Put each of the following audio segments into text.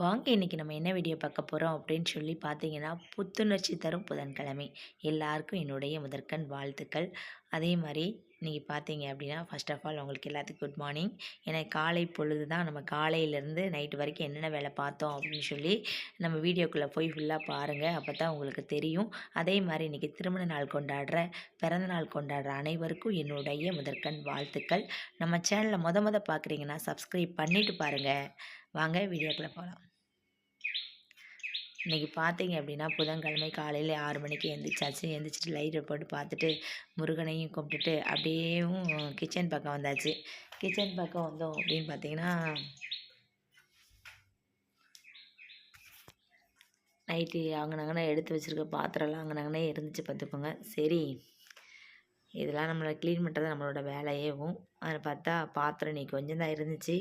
வாங்க இன்றைக்கி நம்ம என்ன வீடியோ பார்க்க போகிறோம் அப்படின்னு சொல்லி பார்த்தீங்கன்னா புத்துணர்ச்சி தரும் புதன்கிழமை. எல்லாருக்கும் என்னுடைய முதற்கண் வாழ்த்துக்கள். அதே மாதிரி இன்றைக்கி பார்த்தீங்க அப்படின்னா ஃபர்ஸ்ட் ஆஃப் ஆல் உங்களுக்கு எல்லாத்துக்கும் குட் மார்னிங் ஏன்னா காலை பொழுது தான் நம்ம காலையிலேருந்து நைட்டு வரைக்கும் என்னென்ன வேலை பார்த்தோம் அப்படின்னு சொல்லி நம்ம வீடியோக்குள்ளே போய் ஃபுல்லாக பாருங்கள் அப்போ தான் உங்களுக்கு தெரியும். அதே மாதிரி இன்றைக்கி திருமண நாள் கொண்டாடுற பிறந்த நாள் கொண்டாடுற அனைவருக்கும் என்னுடைய முதற்கண் வாழ்த்துக்கள். நம்ம சேனலை மொத முத பார்க்குறீங்கன்னா சப்ஸ்கிரைப் பண்ணிவிட்டு பாருங்கள் வாங்க வீடியோக்குள்ளே போகலாம் இன்றைக்கி பார்த்தீங்க அப்படின்னா புதன்கிழமை காலையில் ஆறு மணிக்கு எழுந்திரிச்சாச்சு எழுந்திரிச்சிட்டு லைட்டை போட்டு பார்த்துட்டு முருகனையும் கும்பிட்டுட்டு அப்படியேவும் கிச்சன் பக்கம் வந்தாச்சு. கிச்சன் பக்கம் வந்தோம் அப்படின்னு பார்த்தீங்கன்னா நைட்டு அங்கனங்கன எடுத்து வச்சுருக்க பாத்திரம்லாம் அங்கனங்கனே இருந்துச்சு பார்த்துக்கோங்க. சரி இதெல்லாம் நம்மளை க்ளீன் பண்ணுறது நம்மளோட வேலையேவும். அதில் பார்த்தா பாத்திரம் இன்னைக்கு கொஞ்சம் தான் இருந்துச்சு.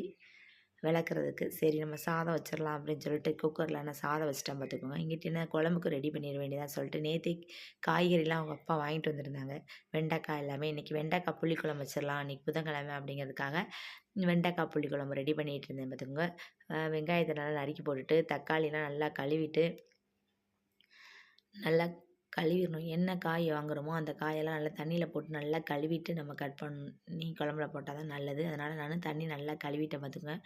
விளக்குறதுக்கு சரி நம்ம சாதம் வச்சிடலாம் அப்படின்னு சொல்லிட்டு குக்கரில் நான் சாதம் வச்சிட்டேன் பார்த்துக்கோங்க. இங்கிட்ட என்ன குழம்புக்கு ரெடி பண்ணிட வேண்டியதாக சொல்லிட்டு நேற்று காய்கறிலாம் அவங்க அப்பா வாங்கிட்டு வந்திருந்தாங்க. வெண்டைக்காய் எல்லாமே இன்றைக்கி வெண்டைக்காய் புளிக்குழம்பு வச்சிடலாம் இன்றைக்கி புதன்கிழமை அப்படிங்கிறதுக்காக வெண்டைக்காய் புளிக்குழம்பு ரெடி பண்ணிகிட்டு இருந்தேன் பார்த்துக்கோங்க. வெங்காயத்தை நல்லா நறுக்கி போட்டுட்டு தக்காளிலாம் நல்லா கழுவிட்டு நல்லா கழுவிடணும். என்ன காய் வாங்குகிறோமோ அந்த காயெல்லாம் நல்லா தண்ணியில் போட்டு நல்லா கழுவிட்டு நம்ம கட் பண்ணி குழம்புல போட்டால் தான் நல்லது. அதனால் நான் தண்ணி நல்லா கழுவிட்டேன் பார்த்துக்கோங்க.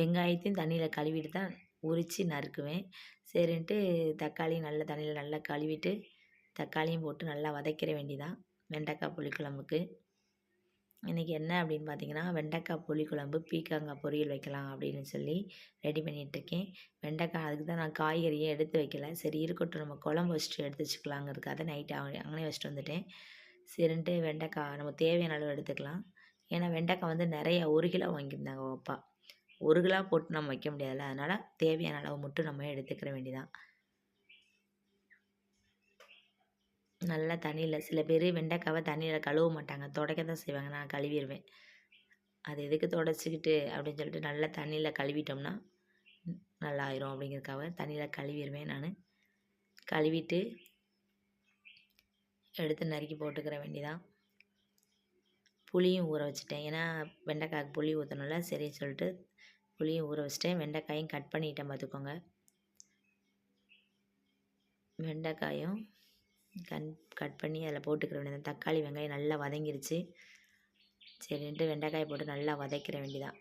வெங்காயத்தையும் தண்ணியில் கழுவிட்டு தான் உரித்து நறுக்குவேன். சரின்ட்டு தக்காளி நல்லா தண்ணியில் நல்லா கழுவிட்டு தக்காளியும் போட்டு நல்லா வதக்கிற வேண்டிதான் வெண்டைக்காய் புளிக்குழம்புக்கு. இன்றைக்கி என்ன அப்படின்னு பார்த்தீங்கன்னா வெண்டைக்காய் புளிக்குழம்பு பீக்கங்காய் பொரியல் வைக்கலாம் அப்படின்னு சொல்லி ரெடி பண்ணிகிட்ருக்கேன் வெண்டைக்காய் அதுக்கு தான் நான் காய்கறியே எடுத்து வைக்கல. சரி இருக்கட்டும் நம்ம குழம்பு வச்சுட்டு எடுத்து வச்சுக்கலாங்கிறதுக்காக நைட்டு அங்கனே வச்சுட்டு வந்துட்டேன். சரின்ட்டு வெண்டைக்காய் நம்ம தேவையான அளவு எடுத்துக்கலாம். ஏன்னா வெண்டைக்காய் வந்து நிறைய ஒரு கிலோ வாங்கியிருந்தாங்க அப்பா. ஒரு கிலோ போட்டு நம்ம வைக்க முடியாதுல்ல. அதனால் தேவையான அளவு மட்டும் நம்ம எடுத்துக்கிற வேண்டியதான் நல்லா தண்ணியில் சில பேர் வெண்டைக்காவை தண்ணியில் கழுவ மாட்டாங்க. துடைக்க தான் செய்வாங்க. நான் கழுவிடுவேன் அது எதுக்கு தொடச்சிக்கிட்டு அப்படின்னு சொல்லிட்டு நல்லா தண்ணியில் கழுவிட்டோம்னா நல்லா ஆயிரும் அப்படிங்கிறதுக்காக தண்ணியில் கழுவிடுவேன் நான். கழுவிட்டு எடுத்து நறுக்கி போட்டுக்கிற வேண்டிதான் புளியும் ஊற வச்சுட்டேன். ஏன்னா வெண்டைக்காய்க்கு புளி ஊற்றணும்ல சரின்னு சொல்லிட்டு புளியும் ஊற வச்சுட்டேன். வெண்டைக்காயும் கட் பண்ணிட்டேன் பார்த்துக்கோங்க. வெண்டைக்காயும் கன் கட் பண்ணி அதில் போட்டுக்கிற வேண்டியது தக்காளி வெங்காயம் நல்லா வதங்கிருச்சு. சரின்ட்டு வெண்டைக்காயை போட்டு நல்லா வதக்கிற வேண்டியதான்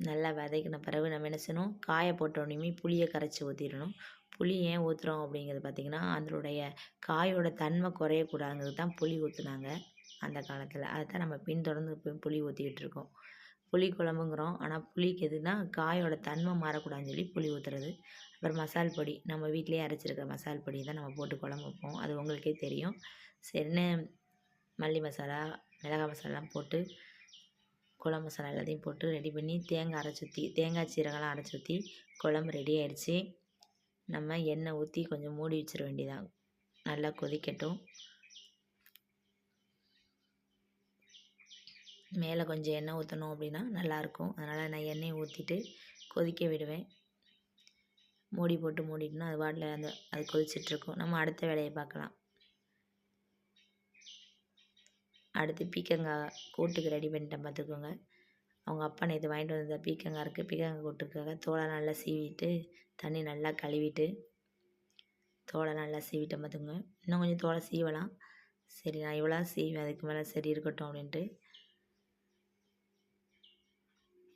நல்லா வதக்கின பிறகு நம்ம என்ன செய்யணும்? காயை போட்டோடனையுமே புளியை கரைச்சி ஊற்றிடணும் புளி ஏன் ஊற்றுறோம் அப்படிங்கிறது பார்த்திங்கன்னா அதனுடைய காயோட தன்மை குறையக்கூடாதுங்கிறது தான் புளி ஊற்றுனாங்க அந்த காலத்தில். அதை தான் நம்ம பின்தொடர்ந்து இப்போ புளி ஊற்றிக்கிட்டு இருக்கோம். புளி குழம்புங்கிறோம். ஆனால் புளிக்கு எதுனா காயோட தன்மை மாறக்கூடாதுன்னு சொல்லி புளி ஊற்றுறது அப்புறம் மசால் பொடி. நம்ம வீட்டிலே அரைச்சிருக்க மசால் பொடி தான் நம்ம போட்டு குழம்பு வைப்போம். அது உங்களுக்கே தெரியும். சரின்னு மல்லி மசாலா மிளகாய் மசாலாலாம் போட்டு குழம்பு மசாலா எல்லாத்தையும் போட்டு ரெடி பண்ணி தேங்காய் அரைச்சி ஊற்றி தேங்காய் சீரகம்லாம் அரைச்சி ஊற்றி குழம்பு ரெடி ஆயிடுச்சு. நம்ம எண்ணெய் ஊற்றி கொஞ்சம் மூடி வச்சிட வேண்டியதான் நல்லா கொதிக்கட்டும். மேலே கொஞ்சம் எண்ணெய் ஊற்றணும் அப்படின்னா நல்லாயிருக்கும் அதனால் நான் எண்ணெயை ஊற்றிட்டு கொதிக்க விடுவேன். மூடி போட்டு மூடிட்டோம்னா அது வாட்டில் அந்த அது கொதிச்சிட்ருக்கும். நம்ம அடுத்த வேலையை பார்க்கலாம். அடுத்து பீக்கங்காய் கூட்டுக்கு ரெடி பண்ணிட்டேன் பார்த்துக்கோங்க. அவங்க அப்பா நேற்று வாங்கிட்டு வந்த பீக்கங்காய் இருக்குது பீக்கங்காய் கூட்டுக்காக தோலை நல்லா சீவிட்டு தண்ணி நல்லா கழுவிட்டு தோலை நல்லா சீவிட்டேன் பார்த்துக்கோங்க. இன்னும் கொஞ்சம் தோலை சீவலாம். சரி நான் இவ்வளோ சீவேன் அதுக்கு மேலே சரி இருக்கட்டும் அப்படின்ட்டு.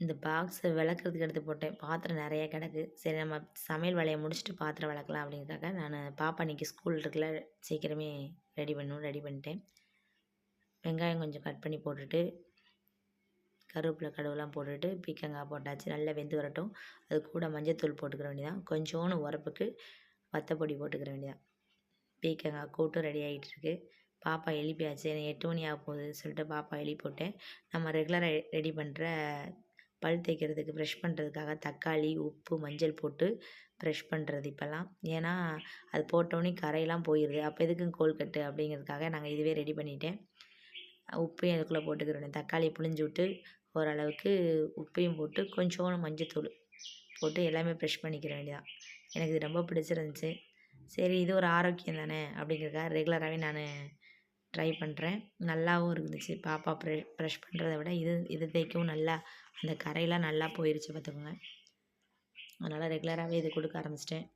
இந்த பாக்ஸை விளக்குறதுக்கு எடுத்து போட்டேன். பாத்திரம் நிறைய கிடக்கு. சரி நம்ம சமையல் வேலையை முடிச்சுட்டு பாத்திரம் விளக்கலாம் அப்படிங்கிறதுக்காக நான் பாப்பா அன்றைக்கி ஸ்கூல் இருக்குல்ல சீக்கிரமே ரெடி பண்ணணும் ரெடி பண்ணிட்டேன். வெங்காயம் கொஞ்சம் கட் பண்ணி போட்டுட்டு கருவேப்பிலை கடுவெலாம் போட்டுட்டு பீக்கங்காய் போட்டாச்சு. நல்லா வெந்து வரட்டும். அது கூட மஞ்சத்தூள் போட்டுக்கிற வேண்டியதான் கொஞ்சோண்டு உரப்புக்கு வத்தப்பொடி போட்டுக்கிற வேண்டியதான் பீக்கங்காய் கூட்டும் ரெடி ஆகிட்டு இருக்கு. பாப்பா எழுப்பியாச்சு. எனக்கு எட்டு மணி ஆக போகுதுன்னு சொல்லிட்டு பாப்பா எழுப்பி போட்டேன். நம்ம ரெகுலராக ரெடி பண்ணுற பல் தேய்க்கிறதுக்கு ப்ரெஷ் பண்ணுறதுக்காக தக்காளி உப்பு மஞ்சள் போட்டு ப்ரெஷ் பண்ணுறது இப்போல்லாம். ஏன்னா அது போட்டோன்னே கரையெல்லாம் போயிடுது அப்போ எதுக்கும் கோல்கட்டு அப்படிங்கிறதுக்காக நாங்கள் இதுவே ரெடி பண்ணிட்டேன். உப்பையும் அதுக்குள்ளே போட்டுக்கிறேன். தக்காளி புளிஞ்சு விட்டு ஓரளவுக்கு உப்பையும் போட்டு கொஞ்சோண்டு மஞ்சத்தூள் போட்டு எல்லாமே ப்ரெஷ் பண்ணிக்கிற வேண்டியதான் எனக்கு இது ரொம்ப பிடிச்சிருந்துச்சி. சரி இது ஒரு ஆரோக்கியம் தானே அப்படிங்கிறதுக்காக ரெகுலராகவே நான் ட்ரை பண்ணுறேன் நல்லாவும் இருந்துச்சு. பாப்பா ப்ரெ ப்ரெஷ் பண்ணுறத விட இது இது தேய்க்கவும் நல்லா அந்த கரையெல்லாம் நல்லா போயிருச்சு பார்த்துக்கோங்க. அதனால் ரெகுலராகவே இது கொடுக்க ஆரம்பிச்சிட்டேன்.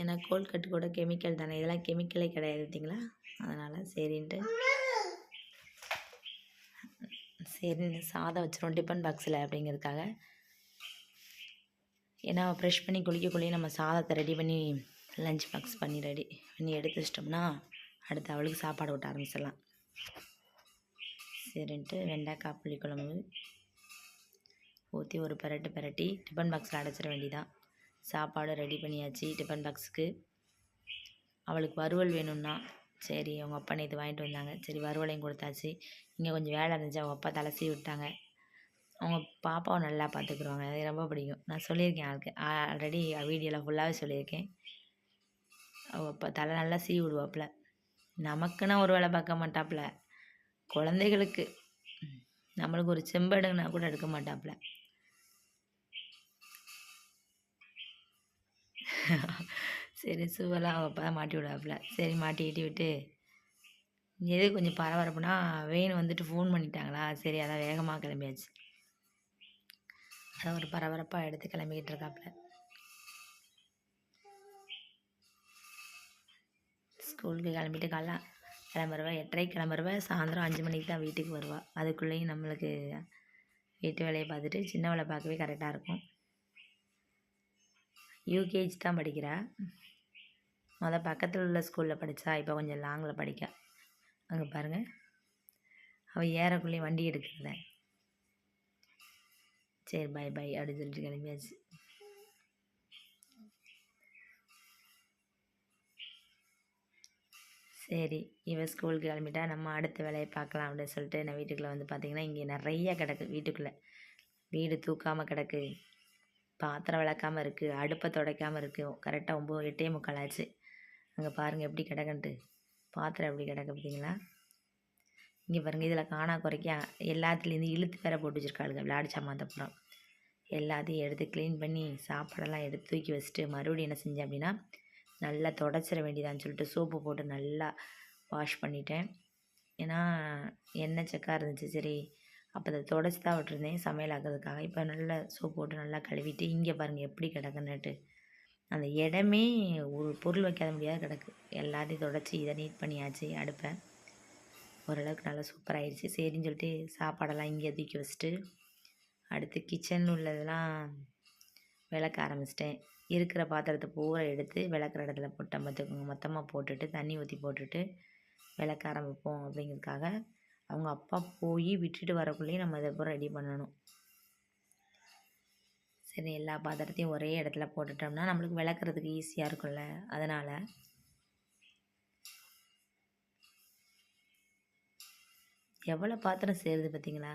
ஏன்னா கோல் கட்டு கூட கெமிக்கல் தானே. இதெல்லாம் கெமிக்கலே கிடையாது பார்த்தீங்களா? அதனால் சரின்ட்டு. சரி சாதம் வச்சிரும் டிஃபன் பாக்ஸில் அப்படிங்கிறதுக்காக. ஏன்னா ப்ரெஷ் பண்ணி குளிக்கக்குள்ளேயே நம்ம சாதத்தை ரெடி பண்ணி லஞ்ச் பாக்ஸ் பண்ணி ரெடி பண்ணி எடுத்து வச்சிட்டோம்னா அடுத்து அவளுக்கு சாப்பாடு விட்ட ஆரம்பிச்சிடலாம். சரின்ட்டு வெண்டைக்காய் புளிக்குழம்பு ஊற்றி ஒரு பெரட்டு பெரட்டி டிஃபன் பாக்ஸில் அடைச்சிட வேண்டியதான் சாப்பாடு ரெடி பண்ணியாச்சு டிஃபன் பாக்ஸுக்கு அவளுக்கு வறுவல் வேணும்னா சரி அவங்க அப்பா நேற்று வாங்கிட்டு வந்தாங்க. சரி வறுவலையும் கொடுத்தாச்சு. இங்கே கொஞ்சம் வேலை இருந்துச்சு அவங்க அப்பா தலை விட்டாங்க. அவங்க பாப்பாவை நல்லா பார்த்துக்குருவாங்க. அது ரொம்ப பிடிக்கும். நான் சொல்லியிருக்கேன் ஆளுக்கு. ஆல்ரெடி வீடியோவில் ஃபுல்லாகவே சொல்லியிருக்கேன். அப்போ தலை நல்லா சீவி விடுவாப்புல நமக்குன்னா ஒரு வேலை பார்க்க மாட்டாப்புல குழந்தைகளுக்கு. நம்மளுக்கு ஒரு செம்படுங்கன்னா கூட எடுக்க மாட்டாப்புல சரி சூவெல்லாம் அவள் அப்போ தான் மாட்டி விடுவாப்புல சரி மாட்டி இட்டி விட்டு. எது கொஞ்சம் பரபரப்புனா வெயின் வந்துட்டு ஃபோன் பண்ணிட்டாங்களா? சரி அதான் வேகமாக கிளம்பியாச்சு. அதான் ஒரு பரபரப்பாக எடுத்து கிளம்பிக்கிட்டு இருக்காப்புல ஸ்கூலுக்கு கிளம்பிட்டு காலைல கிளம்புறவ எட்டரைக்கு கிளம்புறவ சாயந்தரம் அஞ்சு மணிக்கு தான் வீட்டுக்கு வருவாள் அதுக்குள்ளேயும் நம்மளுக்கு வீட்டு வேலையை பார்த்துட்டு சின்னவளை பார்க்கவே கரெக்டாக இருக்கும். யூகேஜி தான் படிக்கிறா. மொதல் பக்கத்தில் உள்ள ஸ்கூலில் படித்தா இப்போ கொஞ்சம் லாங்கில் படிக்க. அங்கே பாருங்கள் அவள் ஏறக்குள்ளேயும் வண்டி எடுக்கிறத சரி பை பாய் அப்படின்னு சொல்லிட்டு கிளம்பியாச்சு. சரி இவன் ஸ்கூலுக்கு கிளம்பிட்டா நம்ம அடுத்த வேலையை பார்க்கலாம் அப்படின்னு சொல்லிட்டு நான் வீட்டுக்குள்ளே வந்து பார்த்திங்கன்னா இங்கே நிறைய கிடக்கு வீட்டுக்குள்ளே. வீடு தூக்காமல் கிடக்கு. பாத்திரம் விளக்காமல் இருக்குது அடுப்பை துடைக்காமல் இருக்குது கரெக்டாக ஒம்பது எட்டே முக்கால் ஆச்சு. அங்கே பாருங்கள் எப்படி கிடக்குன்ட்டு. பாத்திரம் எப்படி கிடக்கு பார்த்தீங்களா? இங்கே பாருங்கள் இதில் காணா குறைக்க எல்லாத்துலேருந்து இழுத்து வேற போட்டு வச்சுருக்காளுங்க. விளையாடி சாமான் எல்லாத்தையும் எடுத்து க்ளீன் பண்ணி சாப்பாடெல்லாம் எடுத்து தூக்கி வச்சுட்டு மறுபடியும் என்ன செஞ்சேன் அப்படின்னா நல்லா தொடச்சிட வேண்டியதான்னு சொல்லிட்டு சோப்பு போட்டு நல்லா வாஷ் பண்ணிட்டேன். ஏன்னா எண்ணெய் செக்காக இருந்துச்சு சரி. அப்போ அதை தொடச்சி தான் விட்டுருந்தேன் சமையல் ஆக்கிறதுக்காக. இப்போ நல்லா சோப்பு போட்டு நல்லா கழுவிட்டு இங்கே பாருங்கள் எப்படி கிடக்குன்னுட்டு. அந்த இடமே ஒரு பொருள் வைக்காத முடியாத கிடக்கு. எல்லாத்தையும் தொடச்சி இதை நீட் பண்ணியாச்சு அடுப்பேன் ஓரளவுக்கு நல்லா சூப்பராகிடுச்சு சரின்னு சொல்லிட்டு சாப்பாடெல்லாம் இங்கே தூக்கி வச்சுட்டு அடுத்து கிச்சன் உள்ளதெல்லாம் விளக்க ஆரம்பிச்சிட்டேன். இருக்கிற பாத்திரத்தை பூரா எடுத்து விளக்குற இடத்துல போட்ட பார்த்துக்கோங்க மொத்தமாக போட்டுட்டு தண்ணி ஊற்றி போட்டுட்டு விளக்க ஆரம்பிப்போம் அப்படிங்கிறதுக்காக அவங்க அப்பா போய் விட்டுட்டு வரக்குள்ளேயும் நம்ம இதை பூரா ரெடி பண்ணணும். சரி எல்லா பாத்திரத்தையும் ஒரே இடத்துல போட்டுட்டோம்னா நம்மளுக்கு விளக்குறதுக்கு ஈஸியாக இருக்கும்ல. அதனால் எவ்வளோ பாத்திரம் சேருது பார்த்தீங்களா?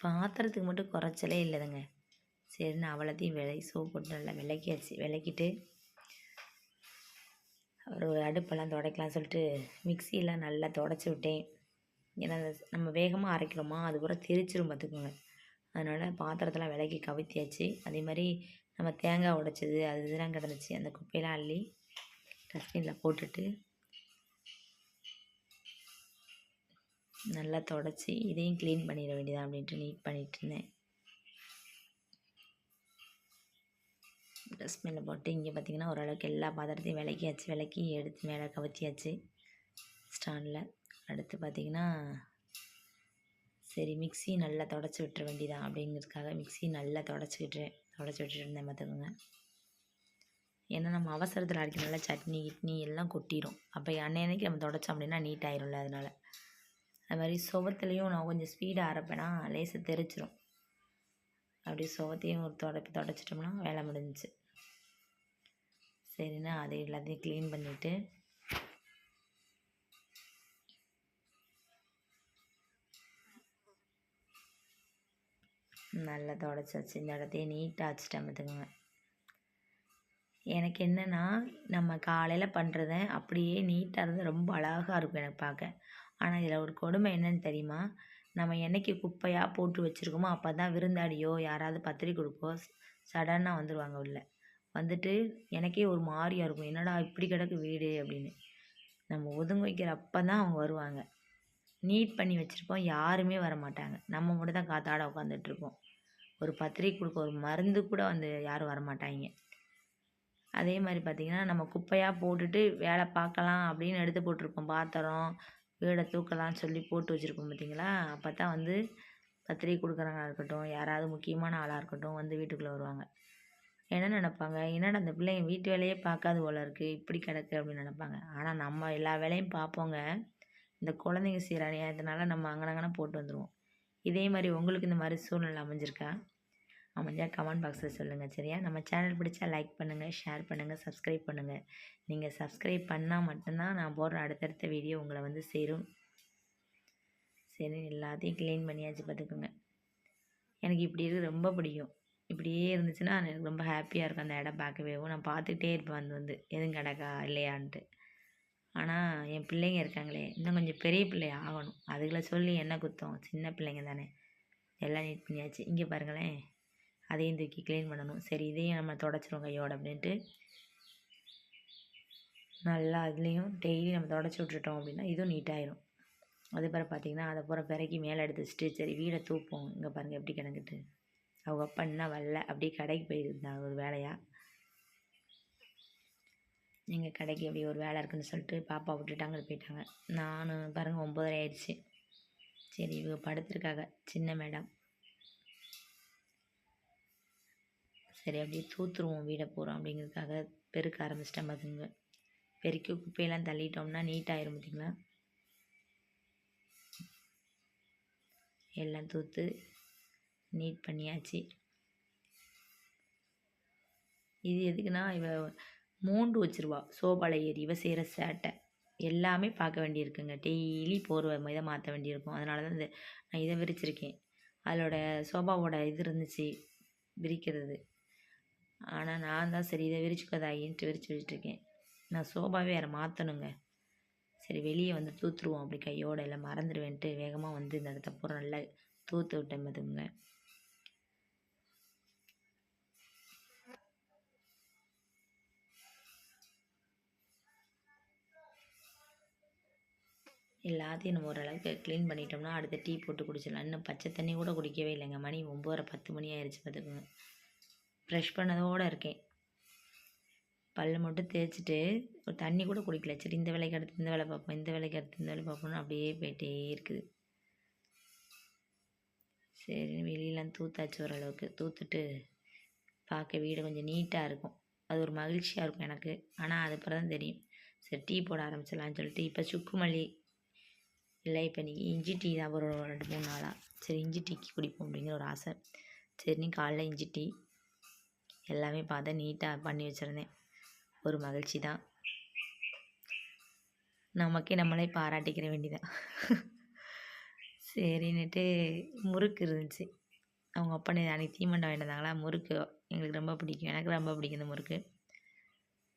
பாத்திரத்துக்கு மட்டும் குறைச்சலே இல்லைதுங்க சரின்னு அவ்வளோத்தையும் விலை சோப்பு போட்டு நல்லா விளக்கியாச்சு. விளக்கிட்டு ஒரு அடுப்பெல்லாம் துடைக்கலாம் சொல்லிட்டு மிக்சியெலாம் நல்லா தொடச்சி விட்டேன். ஏன்னா நம்ம வேகமாக அரைக்கிறோமா அது பூரா தெரிச்சிரும் பார்த்துக்கோங்க. அதனால் பாத்திரத்தெல்லாம் விளக்கி கவித்தியாச்சு. அதே மாதிரி நம்ம தேங்காய் உடைச்சது அது இதெல்லாம் கிடந்துச்சு. அந்த குப்பையெல்லாம் அள்ளி டஸ்ட்பினில் போட்டுட்டு நல்லா தொடச்சி இதையும் க்ளீன் பண்ணிட வேண்டியதான் அப்படின்ட்டு நீட் பண்ணிகிட்டு இருந்தேன். டஸ்ட்பினில் போட்டு இங்கே பார்த்திங்கன்னா ஓரளவுக்கு எல்லா பாத்திரத்தையும் விளக்கியாச்சு. விளக்கி எடுத்து மேலே கவச்சியாச்சு ஸ்டாண்டில். அடுத்து பார்த்திங்கன்னா சரி மிக்ஸி நல்லா தொடச்சி விட்டுற வேண்டியதான் அப்படிங்கிறதுக்காக மிக்ஸி நல்லா தொடச்சி விட்டுறேன் தொடச்சி விட்டுட்டு இருந்தேன் பார்த்துக்கோங்க ஏன்னா நம்ம அவசரத்தில் அடிக்கிறனால சட்னி கிட்னி எல்லாம் கொட்டிடும் அப்போ அன்னைக்கு நம்ம தொடச்சோம் அப்படின்னா நீட் ஆயிரும்ல அதனால். அது மாதிரி சுவத்துலேயும் நான் கொஞ்சம் ஸ்பீடாக அரைப்பேனா லேசாக தெரிச்சிரும். அப்படி சோத்தையும் ஒரு தொடப்பி தொடச்சிட்டோம்னா வேலை முடிஞ்சிச்சு. சரிண்ணா அதை எல்லாத்தையும் க்ளீன் பண்ணிவிட்டு நல்லா தொடச்சாச்சு. இந்த இடத்தையும் நீட்டாக வச்சுட்டேன் பார்த்துக்கோங்க. எனக்கு என்னென்னா நம்ம காலையில் பண்ணுறத அப்படியே நீட்டாக இருந்து ரொம்ப அழகாக இருக்கும் எனக்கு பார்க்க. ஆனால் இதில் ஒரு கொடுமை என்னன்னு தெரியுமா? நம்ம என்னைக்கு குப்பையாக போட்டு வச்சுருக்கோமோ அப்போ தான் விருந்தாடியோ யாராவது பத்திரிக்கை கொடுப்போ சடனாக வந்துடுவாங்க உள்ள. வந்துட்டு எனக்கே ஒரு மாதிரியா இருக்கும். என்னடா இப்படி கிடக்கு வீடு அப்படின்னு. நம்ம ஒதுங்க வைக்கிற அப்போ தான் அவங்க வருவாங்க. நீட் பண்ணி வச்சுருப்போம். யாருமே வர மாட்டாங்க நம்ம மட்டும் தான் காத்தாட உட்காந்துட்ருப்போம் ஒரு பத்திரிக்கை கொடுக்க ஒரு மருந்து கூட வந்து யாரும் வரமாட்டாங்க. அதே மாதிரி பார்த்திங்கன்னா நம்ம குப்பையாக போட்டுட்டு வேலை பார்க்கலாம் அப்படின்னு எடுத்து போட்டிருப்போம். பாத்திரம் வீடை தூக்கலாம்னு சொல்லி போட்டு வச்சுருப்போம் பார்த்தீங்களா அப்போ தான் வந்து பத்திரிக்கை கொடுக்குறவங்களா இருக்கட்டும் யாராவது முக்கியமான ஆளாக இருக்கட்டும் வந்து வீட்டுக்குள்ளே வருவாங்க. என்ன நினப்பாங்க? என்னடா அந்த பிள்ளைங்க வீட்டு வேலையே பார்க்காது போல இருக்குது இப்படி கிடக்கு அப்படின்னு நினப்பாங்க. ஆனால் நம்ம எல்லா வேலையும் பார்ப்போங்க. இந்த குழந்தைங்க செய்கிற அநியாயத்தினால நம்ம அங்கனங்கன போட்டு வந்துடுவோம் இதே மாதிரி உங்களுக்கு இந்த மாதிரி சூழ்நிலை அமைஞ்சிருக்கா? அமைஞ்சால் கமெண்ட் பாக்ஸில் சொல்லுங்கள் சரியா? நம்ம சேனல் பிடிச்சா லைக் பண்ணுங்கள் ஷேர் பண்ணுங்கள் சப்ஸ்கிரைப் பண்ணுங்கள் நீங்கள் சப்ஸ்கிரைப் பண்ணால் மட்டும்தான் நான் போடுற அடுத்தடுத்த வீடியோ உங்களை வந்து சேரும். சரி எல்லாத்தையும் க்ளீன் பண்ணியாச்சு பார்த்துக்கோங்க. எனக்கு இப்படி இருக்கு ரொம்ப பிடிக்கும். இப்படியே இருந்துச்சுன்னா எனக்கு ரொம்ப ஹாப்பியாக இருக்கும் அந்த இடம் பார்க்கவே. நான் பார்த்துக்கிட்டே இருப்பேன் வந்து வந்து. எதுவும் கிடக்கா இல்லையான்ட்டு. ஆனால் என் பிள்ளைங்க இருக்காங்களே. இன்னும் கொஞ்சம் பெரிய பிள்ளை ஆகணும். அதுகளை சொல்லி என்ன குத்தம்? சின்ன பிள்ளைங்க தானே. எல்லாம் நீட் பண்ணியாச்சு. இங்கே பாருங்களேன். அதையும் தூக்கி க்ளீன் பண்ணணும். சரி இதையும் நம்ம தொடச்சிரும் கையோட அப்படின்ட்டு. நல்லா அதுலேயும் டெய்லி நம்ம தொடச்சி விட்டுட்டோம் அப்படின்னா இதுவும் நீட்டாயிரும் அதுக்கப்புறம் பார்த்திங்கன்னா அதை பூரா பிறக்கி மேலே எடுத்து வச்சுட்டு சரி வீடை தூப்போம். இங்கே பாருங்கள் எப்படி கிடக்குட்டு அவங்க அப்பா என்ன வரல. அப்படியே கடைக்கு போயிருந்தாங்க ஒரு வேலையாக எங்கள் கடைக்கு அப்படி ஒரு வேலை இருக்குன்னு சொல்லிட்டு பாப்பா விட்டுட்டாங்க போயிட்டாங்க. நான் பாருங்கள் ஒம்பதரை ஆயிடுச்சு. சரி இவங்க படுத்துருக்காங்க சின்ன மேடம். சரி அப்படியே தூத்துருவோம் வீடை போகிறோம் அப்படிங்கிறதுக்காக பெருக்க ஆரம்பிச்சிட்டேன் பார்த்துங்க பெருக்கி குப்பையெல்லாம் தள்ளிட்டோம்னா நீட்டாகிடும் பார்த்திங்களா? எல்லாம் தூத்து நீட் பண்ணியாச்சு. இது எதுக்குன்னா இவ மூண்டு வச்சுருவா. சோபாவில் ஏறி இவ செய்கிற சேட்டை. எல்லாமே பார்க்க வேண்டியிருக்குங்க. டெய்லி போர்வை இதை மாற்ற வேண்டியிருக்கும். அதனால தான் இந்த நான் இதை விரிச்சிருக்கேன். அதோட சோபாவோட இது இருந்துச்சு விரிக்கிறது. ஆனால் நான் தான் சரி இதை விரிச்சுக்கதாயின்ட்டு விரிச்சு வச்சுட்ருக்கேன் நான் சோபாவே வேறு மாற்றணுங்க சரி வெளியே வந்து தூத்துருவோம். அப்படி கையோட இல்லை மறந்துடுவேன்ட்டு வேகமாக வந்து இந்த இடத்த பூரா நல்லா தூத்து விட்டேன் பார்த்துங்க எல்லாத்தையும் நம்ம ஓரளவுக்கு க்ளீன் பண்ணிட்டோம்னா அடுத்த டீ போட்டு குடிச்சிடலாம். இன்னும் பச்சை தண்ணி கூட குடிக்கவே இல்லைங்க. மணி ஒம்பதரை பத்து மணி ஆயிடுச்சு பார்த்துக்கோங்க ப்ரெஷ் பண்ணதோடு இருக்கேன். பல் மட்டும் தேய்ச்சிட்டு ஒரு தண்ணி கூட குடிக்கல. சரி இந்த வேலைக்கு அடுத்து இந்த வேலை பார்ப்போம் இந்த வேலைக்கு அடுத்து இந்த வேலை பார்ப்போம்னு அப்படியே போயிட்டே இருக்குது. சரி வெளியெலாம் தூத்தாச்சு ஓரளவுக்கு. தூத்துட்டு பார்க்க வீடு கொஞ்சம் நீட்டாக இருக்கும். அது ஒரு மகிழ்ச்சியாக இருக்கும் எனக்கு. ஆனால் அது அப்புறம் தான் தெரியும். சரி டீ போட ஆரம்பிச்சிடலான்னு சொல்லிட்டு இப்போ சுக்கு மல்லி இல்லை இப்போ நீ இஞ்சி டீ தான் ஒரு ரெண்டு மூணு நாளாக சரி இஞ்சி டீக்கு குடிப்போம் அப்படிங்கிற ஒரு ஆசை. சரி நீ காலைல இஞ்சி டீ. எல்லாமே பார்த்தா நீட்டாக பண்ணி வச்சுருந்தேன். ஒரு மகிழ்ச்சி தான். நமக்கே நம்மளே பாராட்டிக்கிற வேண்டிதான் சரின்னுட்டு முறுக்கு இருந்துச்சு. அவங்க அப்பா அன்றைக்கி தீமண்டம் வேண்டியிருந்தாங்களா முறுக்கு எங்களுக்கு ரொம்ப பிடிக்கும். எனக்கு ரொம்ப பிடிக்கும் இந்த முறுக்கு.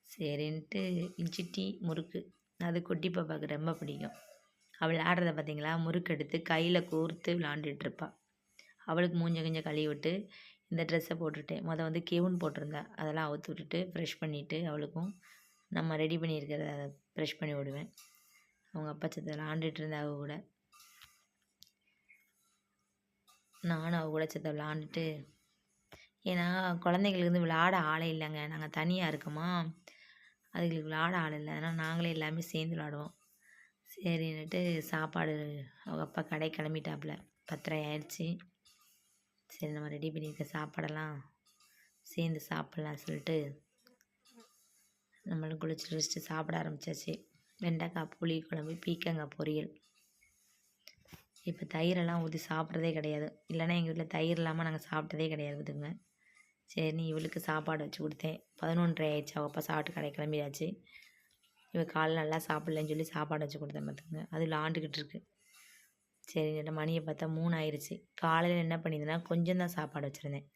சரின்ட்டு இஞ்சி டீ முறுக்கு. அது குட்டி பாப்பாவுக்கு ரொம்ப பிடிக்கும். அவள் விளையாடுறத பார்த்தீங்களா? முறுக்கு எடுத்து கையில் கோர்த்து விளாண்டுட்ருப்பா அவளுக்கு மூஞ்ச கொஞ்சம் கழுவி விட்டு இந்த ட்ரெஸ்ஸை போட்டுவிட்டேன் மொதல் வந்து கேவுன் போட்டிருந்தா அதெல்லாம் அவுத்து விட்டுட்டு ஃப்ரெஷ் பண்ணிவிட்டு அவளுக்கும் நம்ம ரெடி பண்ணியிருக்கிறத அதை ப்ரெஷ் பண்ணி விடுவேன். அவங்க அப்பா சத்தை ஆண்டுட்டு இருந்தா அவ கூட. நானும் அவ கூட செத்த விளாண்டுட்டு ஏன்னா குழந்தைங்களுக்கு வந்து விளாட ஆளே இல்லைங்க. நாங்கள் தனியாக இருக்கோமா? அதுங்களுக்கு விளாட ஆள் இல்லை. அதனால் நாங்களே எல்லாமே சேர்ந்து விளாடுவோம் சரின்னுட்டு சாப்பாடு அவங்க அப்பா கடை கிளம்பிட்டாப்புல. பத்தரை ஆயிடுச்சு. சரி நம்ம ரெடி பண்ணியிருக்க சாப்பாடெல்லாம் சேர்ந்து சாப்பிட்லாம் சொல்லிட்டு நம்மளும் குளிச்சுட்டு வச்சுட்டு சாப்பிட ஆரம்பித்தாச்சு வெண்டைக்காய் புளி குழம்பு பீக்கங்காய் பொரியல். இப்போ தயிரெல்லாம் ஊற்றி சாப்பிட்றதே கிடையாது. இல்லைன்னா எங்கள் வீட்டில் தயிர் இல்லாமல் நாங்கள் சாப்பிட்டதே கிடையாது பார்த்துங்க சரி நீ இவளுக்கு சாப்பாடு வச்சு கொடுத்தேன். பதினொன்றரை ஆயிடுச்சு. அவள் அப்பா சாப்பிட்டு கடை கிளம்பியாச்சு. இவள் காலைல நல்லா சாப்பிட்லன்னு சொல்லி சாப்பாடு வச்சு கொடுத்தேன் பார்த்துங்க அது விளாண்டுக்கிட்டு இருக்குது சரி மணியை பார்த்தா மூணு ஆயிடுச்சு காலையில் என்ன பண்ணியிருந்தேன்னா கொஞ்சம் தான் சாப்பாடு வச்சுருந்தேன்.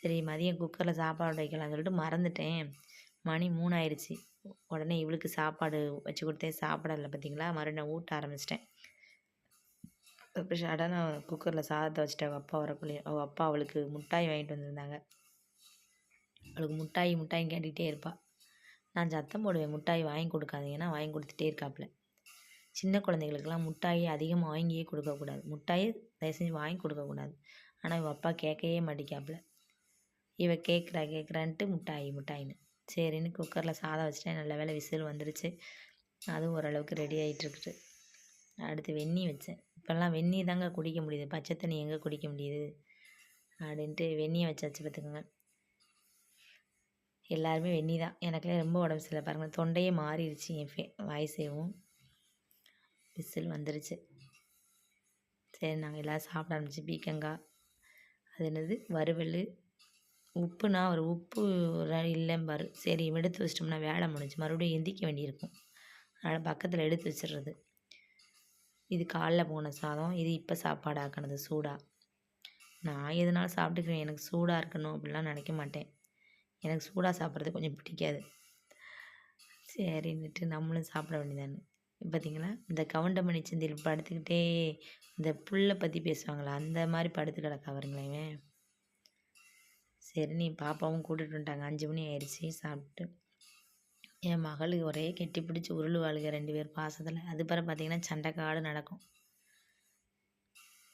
சரி மதியம் குக்கரில் சாப்பாடு வைக்கலாம்னு சொல்லிட்டு மறந்துட்டேன். மணி மூணு ஆயிடுச்சு உடனே இவளுக்கு சாப்பாடு வச்சு கொடுத்தேன். சாப்பிடல பார்த்தீங்களா மறுநாள் ஊட்ட ஆரம்பிச்சிட்டேன். இப்போ சடனாக குக்கரில் சாதத்தை வச்சுட்டேன் அவள் அப்பா வரக்குள்ளே அவள் அப்பா அவளுக்கு முட்டாய் வாங்கிட்டு வந்திருந்தாங்க. அவளுக்கு முட்டாய் முட்டாய்ன்னு கேட்டுக்கிட்டே இருப்பாள் நான் சத்தம் போடுவேன். முட்டாய் வாங்கி கொடுக்காதீங்கன்னா வாங்கி கொடுத்துட்டே இருக்காப்புல. சின்ன குழந்தைகளுக்கெல்லாம் முட்டாய் அதிகமாக வாங்கியே கொடுக்கக்கூடாது. முட்டாயை தயவு செஞ்சு வாங்கி கொடுக்கக்கூடாது. ஆனால் இவள் அப்பா கேட்கவே மாட்டேக்காப்புல இவ கேட்குறா கேட்குறான்ட்டு மிட்டாய் முட்டாயின்னு. சரின்னு குக்கரில் சாதம் வச்சுட்டேன் நல்ல வேளை விசில் வந்துருச்சு. அதுவும் ஓரளவுக்கு ரெடி ஆகிட்டுருக்குது அடுத்து வெந்நி வச்சேன். இப்போல்லாம் வெந்நி தாங்க குடிக்க முடியுது. பச்சை தண்ணி எங்கே குடிக்க முடியுது? அப்படின்ட்டு வெந்நியை வச்சாச்சு பார்த்துக்கோங்க. எல்லாருமே வெந்நி தான் எனக்குலாம் ரொம்ப உடம்பு சரியில்லை. பாருங்கள் தொண்டையே மாறிடுச்சு என் ஃபே வாய்ஸேவும் விசில் வந்துருச்சு. சரி நாங்கள் எல்லோரும் சாப்பிட ஆரம்பிச்சு. பீக்கங்காய் அது என்னது? வறுவல் உப்புனா ஒரு உப்பு இல்லைம்பாரு சரி எடுத்து வச்சிட்டோம்னா வேலை முடிஞ்சு. மறுபடியும் எந்திக்க வேண்டியிருக்கும். அதனால் பக்கத்தில் எடுத்து வச்சிடுறது. இது காலைல போன சாதம். இது இப்போ சாப்பாடு ஆக்கினது? சூடாக நான் எதுனாலும் சாப்பிட்டுக்குவேன். எனக்கு சூடாக இருக்கணும் அப்படிலாம் நினைக்க மாட்டேன். எனக்கு சூடாக சாப்பிட்றது கொஞ்சம் பிடிக்காது. சரின்னுட்டு நம்மளும் சாப்பிட வேண்டியதானு பார்த்தீங்களா இந்த கவுண்டமணி செந்தில் படுத்துக்கிட்டே இந்த புல்லை பற்றி பேசுவாங்களா? அந்த மாதிரி படுத்து கிடக்கா அவருங்களேன் சரி நீ பாப்பாவும் கூட்டிகிட்டு வந்துட்டாங்க. அஞ்சு மணி ஆயிடுச்சு சாப்பிட்டு. என் மகளுக்கு ஒரே கெட்டி பிடிச்சி உருளுவாளுக ரெண்டு பேர் பாசத்தில். அது பிறகு பார்த்தீங்கன்னா சண்டைக்காடு நடக்கும்.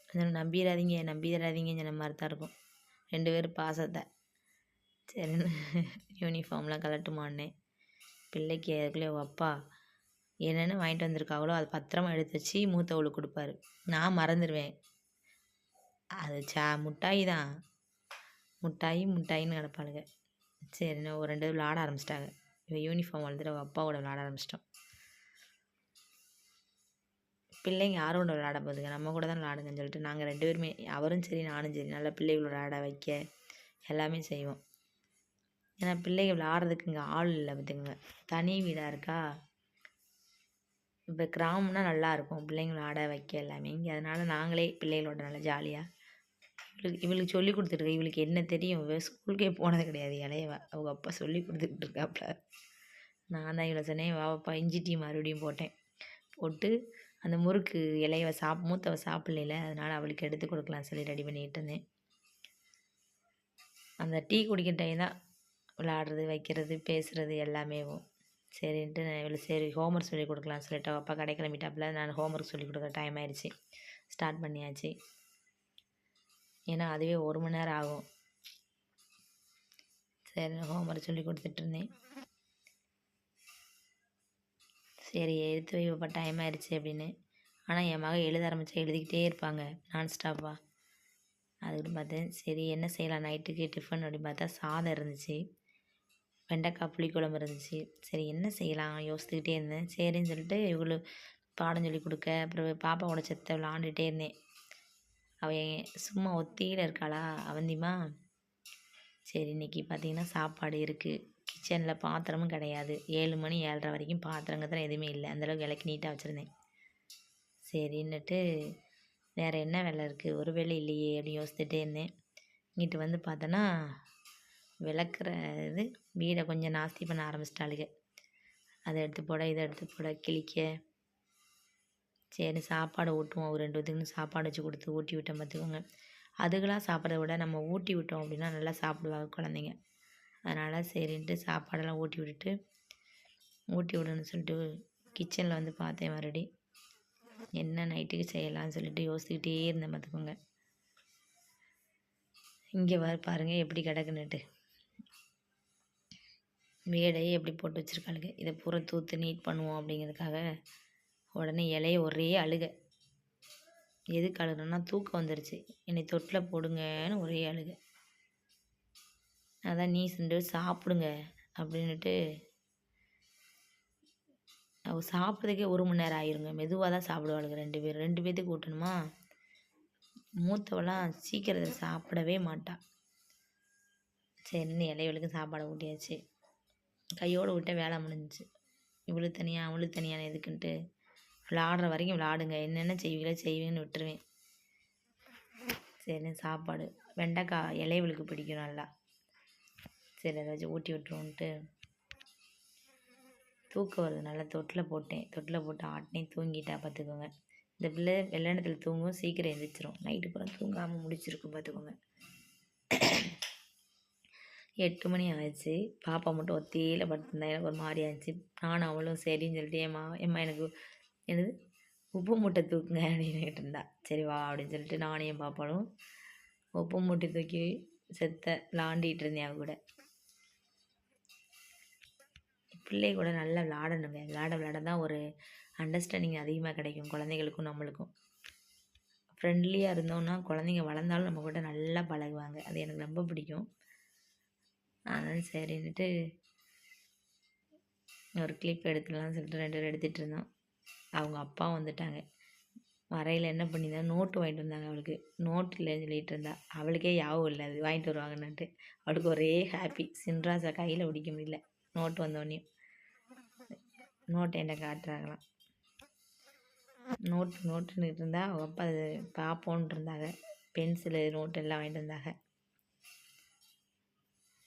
அதனால் நம்பிடாதீங்க நம்பிடாதீங்க சொன்ன மாதிரி தான் இருக்கும். ரெண்டு பேரும் பாசத்தை. சரின்னு யூனிஃபார்ம்லாம் கலட்டுமான்னே பிள்ளைக்கு அதுக்குள்ளே அப்பா என்னென்னு வாங்கிட்டு வந்திருக்காங்களோ அது பத்திரமா எடுத்து வச்சு மூத்தவளுக்கு கொடுப்பாரு. நான் மறந்துடுவேன் அது சா முட்டாய் தான். முட்டாய் முட்டாயின்னு கிடப்பாளுங்க சரின்னு ஒரு ரெண்டு விளாட ஆரம்பிச்சிட்டாங்க. இவன் யூனிஃபார்ம் வளர்த்துட்டு அவள் அப்பாவோட விளாட ஆரம்பிச்சிட்டோம். பிள்ளைங்க யாரோட விளாட போகுதுங்க? நம்ம கூட தான் விளாடுங்கன்னு சொல்லிட்டு நாங்கள் ரெண்டு பேருமே அவரும் சரி நானும் சரி நல்லா பிள்ளைகளோட விளாட வைக்க எல்லாமே செய்வோம். ஏன்னா பிள்ளைங்க விளாட்றதுக்கு இங்கே ஆள் இல்லை பார்த்துக்கோங்க. தனி வீடாக இருக்கா? இப்போ கிராமம்னா நல்லாயிருக்கும் பிள்ளைங்கள ஆட வைக்க எல்லாமே. இங்கே அதனால் நாங்களே பிள்ளைகளோட நல்லா ஜாலியாக இவளுக்கு இவளுக்கு சொல்லி கொடுத்துட்ருக்கேன் இவளுக்கு என்ன தெரியும்? இவள் ஸ்கூலுக்கே போனது கிடையாது. இளையவ. அவங்க அப்பா சொல்லி கொடுத்துக்கிட்டு இருக்காப்புல நான் தான் இவ்வளோ சொன்னேன். வாப்பா இஞ்சி டீ மறுபடியும் போட்டேன். போட்டு அந்த முறுக்கு இலையவ சாப் மூத்தவ சாப்பிடல அதனால் அவளுக்கு எடுத்து கொடுக்கலாம் சொல்லி ரெடி பண்ணிகிட்டு இருந்தேன். அந்த டீ குடிக்கிற டைம் தான் விளாடுறது வைக்கிறது பேசுகிறது எல்லாமேவும் சரின்ட்டு நான் இவ்வளோ சரி ஹோம் ஒர்க் சொல்லி கொடுக்கலாம்னு சொல்லிட்டு அப்பா கடை கிளம்பிட்டாப்புல. நான் ஹோம் ஒர்க் சொல்லி கொடுக்குற டைம் ஆயிடுச்சு. ஸ்டார்ட் பண்ணியாச்சு. ஏன்னா அதுவே ஒரு மணி நேரம் ஆகும். சரி ஹோம்ஒர்க் சொல்லி கொடுத்துட்டு இருந்தேன். சரி எடுத்து வைப்பா டைம் ஆயிடுச்சு அப்படின்னு. ஆனால் என் மகள் எழுத ஆரம்பித்தா எழுதிக்கிட்டே இருப்பாங்க. நான் ஸ்டாப்பாக அதுக்கு பார்த்தேன். சரி என்ன செய்யலாம்? நைட்டுக்கு டிஃபன் அப்படின்னு பார்த்தா சாதம் இருந்துச்சு. வெண்டைக்காய் புளிக்குழம்பு இருந்துச்சு. சரி என்ன செய்யலாம்? யோசித்துக்கிட்டே இருந்தேன். சரின்னு சொல்லிட்டு இவ்வளோ பாடம் சொல்லி கொடுக்க அப்புறம் பாப்பாவோட செத்தை விளாண்டுட்டே இருந்தேன். அவன் சும்மா ஒத்தியில் இருக்காளா? அவந்திமா சரி இன்றைக்கி பார்த்தீங்கன்னா சாப்பாடு இருக்குது கிச்சனில் பாத்திரமும் கிடையாது. ஏழு மணி ஏழரை வரைக்கும் பாத்திரங்கிறதுல எதுவுமே இல்லை. அந்தளவுக்கு விலைக்கு நீட்டாக வச்சுருந்தேன். சரின்னுட்டு வேறு என்ன வேலை இருக்குது ஒரு வேலை இல்லையே அப்படின்னு யோசித்துட்டே இருந்தேன். இங்கிட்டு வந்து பார்த்தோன்னா விளக்குற இது வீடை கொஞ்சம் நாஸ்தி பண்ண ஆரம்பிச்சிட்டாளுங்க அதை எடுத்து போட இதை எடுத்து போட கிழிக்க சரி சாப்பாடு ஊட்டுவோம். ஒரு ரெண்டு பேத்துக்கு சாப்பாடு வச்சு கொடுத்து ஊட்டி விட்டோம் பார்த்துக்கோங்க. அதுகளாக சாப்பிட்றத விட நம்ம ஊட்டி விட்டோம் அப்படின்னா நல்லா சாப்பிடுவாங்க குழந்தைங்க. அதனால் சரின்ட்டு சாப்பாடெல்லாம் ஊட்டி விட்டுட்டு ஊட்டி விடணும்னு சொல்லிட்டு கிச்சனில் வந்து பார்த்தேன் மறுபடி. என்ன நைட்டுக்கு செய்யலாம்னு சொல்லிட்டு யோசிச்சுக்கிட்டே இருந்தேன் பார்த்துக்கோங்க. இங்கே வர பாருங்கள் எப்படி கிடக்குன்னுட்டு. மேடை எப்படி போட்டு வச்சுருக்காளுங்க? இதை பூரா தூத்து நீட் பண்ணுவோம் அப்படிங்கிறதுக்காக உடனே இலைய ஒரே அழுக. எதுக்கு அழுகுறேன்னா தூக்கம் வந்துருச்சு. என்னை தொட்டில் போடுங்கன்னு ஒரே அழுக. அதான் நீ சென்று சாப்பிடுங்க அப்படின்ட்டு அவள் சாப்பிட்றதுக்கே ஒரு மணி நேரம் ஆயிருங்க. மெதுவாக தான் சாப்பிடுவாளுங்க ரெண்டு பேரும். ரெண்டு பேர்த்துக்கு ஊட்டணுமா? மூத்தவெல்லாம் சீக்கிரத்தை சாப்பிடவே மாட்டாள் சரின்னு இலையவளுக்கு சாப்பாடை ஊட்டியாச்சு. கையோடு விட்ட வேலை முடிஞ்சிச்சு. இவளுக்கு தனியாக அவளுக்கு தனியான எதுக்குன்ட்டு விளாடுற வரைக்கும் விளாடுங்க. என்னென்ன செய்வீங்களோ செய்வீங்கன்னு விட்டுருவேன். சரி சாப்பாடு. வெண்டைக்காய் இலையவளுக்கு பிடிக்கும் நல்லா. சரி அதை வச்சு ஊட்டி விட்டுருவோன்ட்டு தூக்கம் வருது. நல்லா தொட்டில் போட்டேன். தொட்டில் போட்டு ஆட்டினேன். தூங்கிட்டா பார்த்துக்கோங்க. இந்த பிள்ளை வெள்ளனத்தில் தூங்கும். சீக்கிரம் எழுந்திரிச்சிரும் நைட்டு பூரா தூங்காமல் முடிச்சிருக்கும் பார்த்துக்கோங்க. எட்டு மணி ஆயிடுச்சு பாப்பா மட்டும் ஒத்தியில் படுத்திருந்தா எனக்கு ஒரு மாதிரி ஆயிடுச்சு நானும் அவளும் சரின்னு சொல்லிட்டு ஏம்மா ஏம்மா எனக்கு என்னது? உப்பு மூட்டை தூக்குங்க அப்படின்னு இருந்தா சரி வா அப்படின்னு சொல்லிட்டு நானும் என் பாப்பாலும் உப்பு மூட்டை தூக்கி செத்த விளாண்டிகிட்டு இருந்தேன் அவ கூட. பிள்ளை கூட நல்லா விளாடணுங்க. விளாட விளாட தான் ஒரு அண்டர்ஸ்டாண்டிங் அதிகமாக கிடைக்கும் குழந்தைகளுக்கும் நம்மளுக்கும். ஃப்ரெண்ட்லியாக இருந்தோம்னா குழந்தைங்க வளர்ந்தாலும் நம்ம கூட நல்லா பழகுவாங்க. அது எனக்கு ரொம்ப பிடிக்கும். அதான் சரின்னுட்டு ஒரு கிளிப் எடுத்துக்கலாம்னு சொல்லிட்டு ரெண்டு பேரும் எடுத்துகிட்டு இருந்தோம். அவங்க அப்பா வந்துட்டாங்க. வரையில் என்ன பண்ணியிருந்தா நோட்டு வாங்கிட்டு வந்தாங்க அவளுக்கு. நோட்டு இல்லைன்னு சொல்லிட்டு இருந்தா. அவளுக்கே யாவும் இல்லை அது வாங்கிட்டு வருவாங்கன்னுட்டு. அவளுக்கு ஒரே ஹாப்பி சின்ராசை கையில் பிடிக்க முடியல. நோட்டு வந்தோடனே. நோட்டை என்ன காட்டுறாங்களாம். நோட்டு நோட்டுன்னு இருந்தால் அவங்க அப்பா அது பார்ப்போன்ட்டு இருந்தாங்க. பென்சிலு நோட்டு எல்லாம் வாங்கிட்டு வந்தாங்க.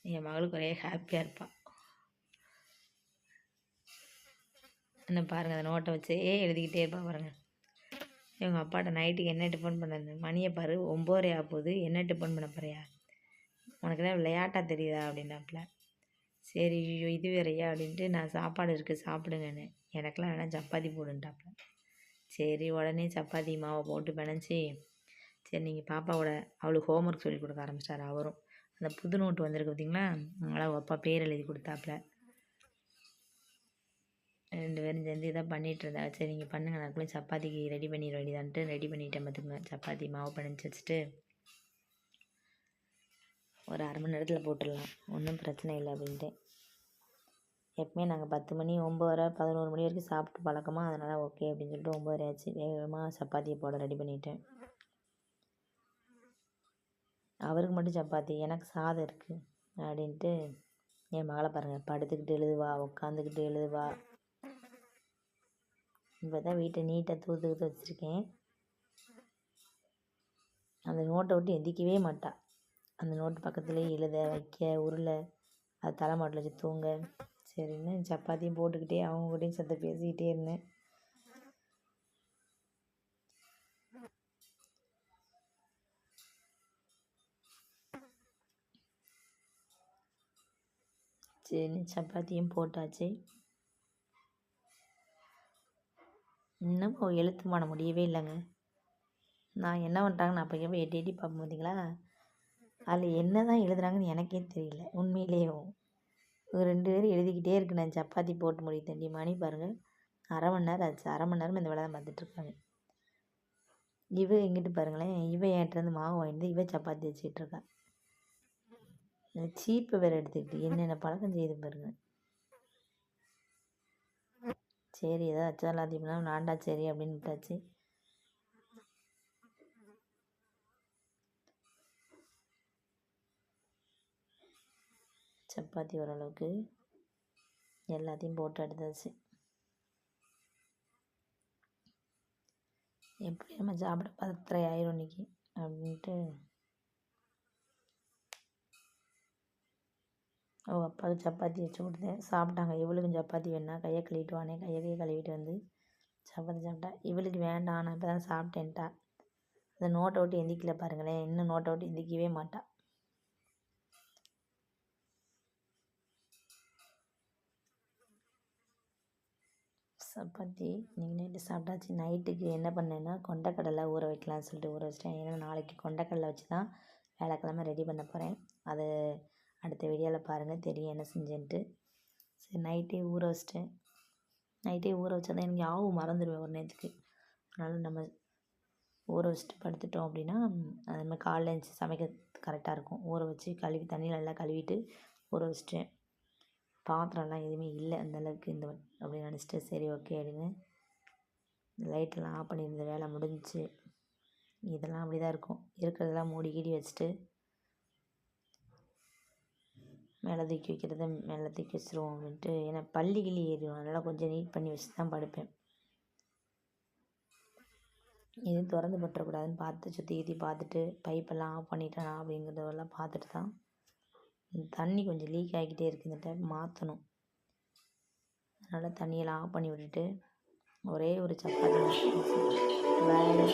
என் மகளுக்கு ஒரே ஹாப்பியாக இருப்பாள் என்ன பாருங்கள் அந்த நோட்டை வச்சே எழுதிக்கிட்டே இருப்பா பாருங்கள் இவங்க அப்பாட்ட நைட்டுக்கு என்ன டிஃபன் பண்ணது? மணியை பாரு ஒம்போதரை போகுது என்ன டிஃபன் பண்ண போறியா? உனக்கு தான் விளையாட்டாக தெரியுதா? அப்படின்னாப்புல சரி ஐயோ இது வேறையா? அப்படின்ட்டு நான் சாப்பாடு இருக்குது சாப்பிடுங்கன்னு. எனக்கெல்லாம் வேணால் சப்பாத்தி போடுன்ட்டாப்புல சரி உடனே சப்பாத்தி மாவை போட்டு பிணைச்சி சரி நீங்கள் பாப்பாவோட அவளுக்கு ஹோம்ஒர்க் சொல்லி கொடுக்க ஆரம்பிச்சிட்டாரு அவரும். அந்த புது நோட்டு வந்திருக்கு பார்த்தீங்களா அதனால் அப்பா பேர் எழுதி கொடுத்தாப்புல. ரெண்டு பேரும் சேர்ந்து இதாக பண்ணிகிட்டு இருந்தா சரி நீங்கள் பண்ணுங்கள் நாக்குள்ளே சப்பாத்திக்கு ரெடி பண்ணிட வேண்டியதான்ட்டு ரெடி பண்ணிட்டேன் பார்த்துக்குங்க சப்பாத்தி மாவு பிணைச்சி வச்சுட்டு ஒரு அரை மணி நேரத்தில் போட்டுடலாம். ஒன்றும் பிரச்சனை இல்லை அப்படின்ட்டு. எப்பவுமே நாங்கள் பத்து மணி ஒம்பது பதினோரு மணி வரைக்கும் சாப்பிட்டு பழக்கமாக அதனால் ஓகே அப்படின்னு சொல்லிட்டு ஒம்பது ஆச்சு. வேகமாக சப்பாத்தியை போட ரெடி பண்ணிட்டேன். அவருக்கு மட்டும் சப்பாத்தி எனக்கு சாதம் இருக்குது அப்படின்ட்டு என் மகளை பாருங்கள் படுத்துக்கிட்டு எழுதுவா உட்காந்துக்கிட்டு எழுதுவா. இப்போ தான் வீட்டை நீட்டாக தூத்துக்கிட்டு வச்சுருக்கேன். அந்த நோட்டை விட்டு எந்திக்கவே மாட்டா. அந்த நோட்டு பக்கத்துலேயே எழுத வைக்க உருளை அது தலைமாட்டில் வச்சு தூங்க. சரின்னு சப்பாத்தியும் போட்டுக்கிட்டே அவங்க கூடயும் சத்த பேசிக்கிட்டே இருந்தேன். சரி சப்பாத்தியும் போட்டாச்சு. இன்னும் எழுத்து பண்ண முடியவே இல்லைங்க. நான் என்ன பண்ணிட்டாங்கன்னு அப்போ எட்டி எட்டி பார்ப்போம் பார்த்தீங்களா அதில் என்ன தான் எழுதுறாங்கன்னு எனக்கே தெரியல உண்மையிலேயும் ரெண்டு பேரும் எழுதிக்கிட்டே இருக்கு நான் சப்பாத்தி போட்டு முடிய தண்டி மணி பாருங்கள் அரை மணி நேரம் ஆச்சு அரை மணி நேரம் இந்த வேலை தான் பார்த்துட்ருக்காங்க இவ எங்கிட்டு பாருங்களேன் இவ என்கிட்டருந்து மாவு வாங்கிட்டு இவ சப்பாத்தி வச்சுக்கிட்டு இருக்கா. சீப்பு வேறு எடுத்துக்கிட்டு என்னென்ன பழக்கம் செய்து பாருங்க. சரி ஏதோ அச்சாலாம் தீபனா நான்டா சரி அப்படின்னு விட்டாச்சு. சப்பாத்தி ஓரளவுக்கு எல்லாத்தையும் போட்டு எடுத்தாச்சு. எப்படி நம்ம சாப்பிட பத்தரை ஆயிரும் இன்னைக்கு அப்படின்ட்டு ஓ அப்பாவுக்கு சப்பாத்தி வச்சு கொடுத்தேன் சாப்பிட்டாங்க. இவளுக்கும் சப்பாத்தி வேணா கையை கழுவிட்டு வானே. கையை கையை கழுவிட்டு வந்து சப்பாத்தி சாப்பிட்டா. இவளுக்கு வேண்டாம். நான் இப்போ தான் சாப்பிட்டேன்ட்டா. அந்த நோட்டை விட்டு எந்திக்கல பாருங்களேன். இன்னும் நோட்டை விட்டு எந்திக்கவே மாட்டா. சப்பாத்தி நீங்கள் நைட்டு சாப்பிட்டாச்சு. நைட்டுக்கு என்ன பண்ணேன்னா கொண்டக்கடலை ஊற வைக்கலாம்னு சொல்லிட்டு ஊற வச்சிட்டேன். ஏன்னா நாளைக்கு கொண்டக்கடலை வச்சு தான் வேலைக்கிழமை ரெடி பண்ண போகிறேன் அது அடுத்த வீடியோவில் பாருங்கள் தெரியும் என்ன செஞ்சேன்ட்டு. சரி நைட்டே ஊற வச்சிட்டேன். நைட்டே ஊற வச்சா தான் எனக்கு யாவும் மறந்துடுவேன் ஒரு நேரத்துக்கு. அதனால் நம்ம ஊற வச்சுட்டு படுத்துட்டோம் அப்படின்னா அது மாதிரி காலைல எழுந்துச்சி சமைக்க கரெக்டாக இருக்கும். ஊற வச்சு கழுவி தண்ணியில் நல்லா கழுவிட்டு ஊற வச்சிட்டேன். பாத்திரம்லாம் எதுவுமே இல்லை அந்த அளவுக்கு இந்த அப்படின்னு நினச்சிட்டு சரி ஓகே அப்படின்னு லைட்டெல்லாம் ஆஃப் பண்ணியிருந்த வேலை முடிஞ்சிச்சு. இதெல்லாம் அப்படி தான் இருக்கும். இருக்கிறதெல்லாம் மூடி கீடி வச்சுட்டு மேலே தூக்கி வைக்கிறத மேலே தூக்கி வச்சிருவோம் அப்படின்ட்டு ஏன்னா பள்ளி கிளி ஏறிடும் அதனால் கொஞ்சம் நீட் பண்ணி வச்சு தான் படுப்பேன். எதுவும் திறந்து பட்டுறக்கூடாதுன்னு பார்த்து சுற்றி ஏற்றி பார்த்துட்டு பைப்பெல்லாம் ஆஃப் பண்ணிட்டேனா அப்படிங்கிறதெல்லாம் பார்த்துட்டு தான் தண்ணி கொஞ்சம் லீக் ஆகிக்கிட்டே இருக்குது இந்த டைப் மாற்றணும் அதனால் தண்ணியெல்லாம் ஆஃப் பண்ணி விட்டுட்டு ஒரே ஒரு சப்பாத்தி வேலை